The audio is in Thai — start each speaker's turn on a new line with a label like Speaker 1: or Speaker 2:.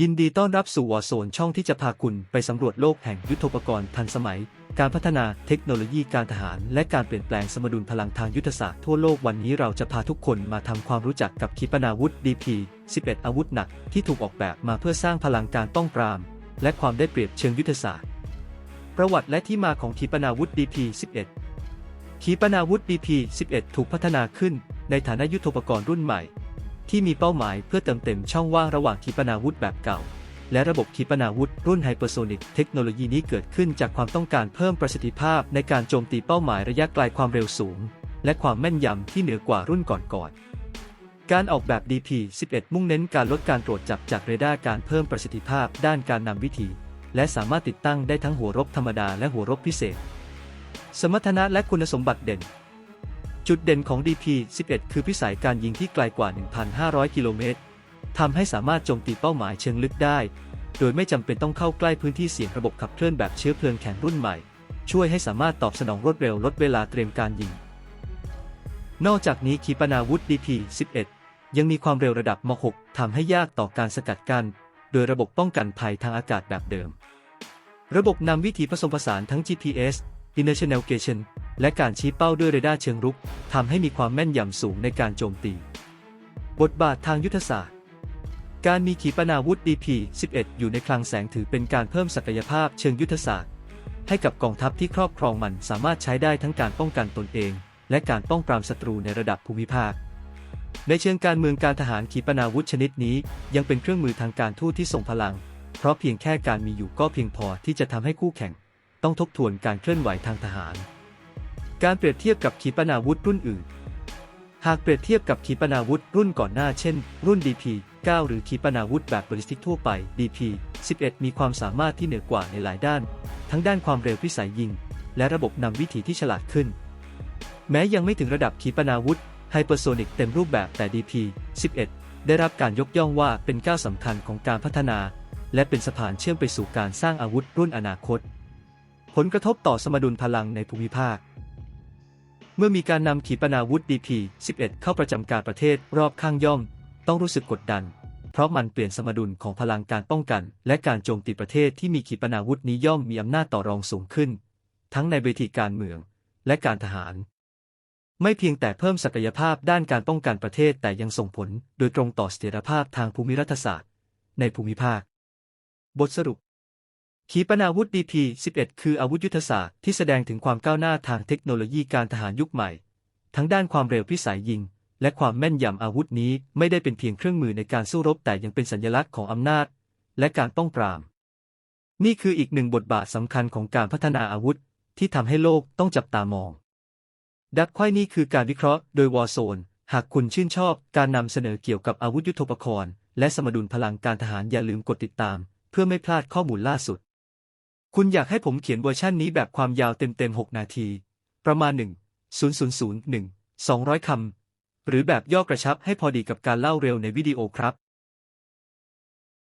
Speaker 1: ยินดีต้อนรับสู่วอร์โซนช่องที่จะพาคุณไปสำรวจโลกแห่งยุทโธปกรณ์ทันสมัย การพัฒนาเทคโนโลยีการทหาร และการเปลี่ยนแปลงสมดุลพลังทางยุทธศาสตร์ทั่วโลกวันนี้เราจะพาทุกคนมาทำความรู้จักกับขีปนาวุธ DP-11 อาวุธหนักที่ถูกออกแบบมาเพื่อสร้างพลังการป้องปราม และความได้เปรียบเชิงยุทธศาสตร์ ประวัติและที่มาของขีปนาวุธ DP-11 ขีปนาวุธ DP-11 ถูกพัฒนาขึ้นในฐานะยุทโธปกรณ์รุ่นใหม่ ที่มีเป้าหมายเพื่อเติมเต็มช่องว่างระหว่างขีปนาวุธแบบเก่า และระบบขีปนาวุธรุ่นไฮเปอร์โซนิกเทคโนโลยีนี้เกิดขึ้นจากความต้องการเพิ่มประสิทธิภาพในการโจมตีเป้าหมายระยะไกลความเร็วสูง และความแม่นยำที่เหนือกว่ารุ่นก่อนๆการออกแบบ DP-11 มุ่งเน้นการลดการตรวจจับจากเรดาร์การเพิ่มประสิทธิภาพด้านการนำวิธี และสามารถติดตั้งได้ทั้งหัวรบธรรมดาและหัวรบพิเศษ สมรรถนะและคุณสมบัติเด่น จุดเด่นของ DP-11 คือพิสัยการยิงที่ไกลกว่า 1,500 กิโลเมตรทำให้สามารถโจมตีเป้าหมายเชิงลึกได้ โดยไม่จำเป็นต้องเข้าใกล้พื้นที่เสี่ยงระบบขับเคลื่อนแบบเชื้อเพลิงแข็งรุ่นใหม่ ช่วยให้สามารถตอบสนองรวดเร็วลดเวลาเตรียมการยิง นอกจากนี้ขีปนาวุธ DP-11 ยังมีความเร็วระดับม .6 ทำให้ยากต่อการสกัดกั้น โดยระบบป้องกันภัยทางอากาศแบบเดิม ระบบนำวิถีผสมผสานทั้ง GPS Inertial Navigation และการชี้เป้าด้วยเรดาร์เชิงรุกทำให้มีความแม่นยำสูงในการโจมตี บทบาททางยุทธศาสตร์ การมีขีปนาวุธ DP-11 อยู่ในคลังแสงถือเป็นการเพิ่มศักยภาพเชิงยุทธศาสตร์ ให้กับกองทัพที่ครอบครองมันสามารถใช้ได้ทั้งการป้องกันตนเอง และการป้องปรามศัตรูในระดับภูมิภาคในเชิงการเมืองการทหารขีปนาวุธชนิดนี้ยังเป็นเครื่องมือทางการทูตที่ทรงพลัง เพราะเพียงแค่การมีอยู่ก็เพียงพอที่จะทำให้คู่แข่ง ต้องทบทวนการเคลื่อนไหวทางทหาร การเปรียบเทียบกับขีปนาวุธรุ่นอื่น หากเปรียบเทียบกับขีปนาวุธรุ่นก่อนหน้าเช่น รุ่น DP-9 หรือขีปนาวุธแบบบอลิสติกทั่วไป DP-11 มีความสามารถที่เหนือกว่าในหลายด้าน ทั้งด้านความเร็วพิสัยยิง และระบบนำวิถีที่ฉลาดขึ้น แม้ยังไม่ถึงระดับขีปนาวุธไฮเปอร์โซนิกเต็มรูปแบบแต่ DP-11 ได้รับการยกย่องว่าเป็นก้าวสำคัญของการพัฒนา และเป็นสะพานเชื่อมไปสู่การสร้างอาวุธรุ่นอนาคต ผลกระทบต่อสมดุลพลังในภูมิภาค เมื่อมีการนำขีปนาวุธ DP-11 เข้าประจำการประเทศรอบข้างย่อม ต้องรู้สึกกดดัน เพราะมันเปลี่ยนสมดุลของพลังการป้องกัน และการโจมตีประเทศที่มีขีปนาวุธนี้ย่อมมีอำนาจต่อรองสูงขึ้น ทั้งในเวทีการเมือง และการทหาร ไม่เพียงแต่เพิ่มศักยภาพด้านการป้องกันประเทศแต่ยังส่งผล โดยตรงต่อเสถียรภาพทางภูมิรัฐศาสตร์ ในภูมิภาค บทสรุป ขีปนาวุธ DP-11 คืออาวุธยุทธศาสตร์ที่แสดงถึงความก้าวหน้าทางเทคโนโลยีการทหารยุคใหม่ ทั้งด้านความเร็วพิสัยยิง และความแม่นยำอาวุธนี้ไม่ได้เป็นเพียงเครื่องมือในการสู้รบแต่ยังเป็นสัญลักษณ์ของอำนาจ และการป้องปราม นี่คืออีกหนึ่งบทบาทสำคัญของการพัฒนาอาวุธ ที่ทำให้โลกต้องจับตามอง ดักไขว้นี่คือการวิเคราะห์โดยวอร์โซน หากคุณชื่นชอบการนำเสนอเกี่ยวกับอาวุธยุทโธปกรณ์ และสมดุลพลังการทหารอย่าลืมกดติดตาม เพื่อไม่พลาดข้อมูลล่าสุด คุณอยากให้ผมเขียนเวอร์ชั่นนี้แบบความยาวเต็มๆ 6 นาที ประมาณ 1 0 0 0 1 200 คำ หรือแบบย่อกระชับให้พอดีกับการเล่าเร็วในวิดีโอครับ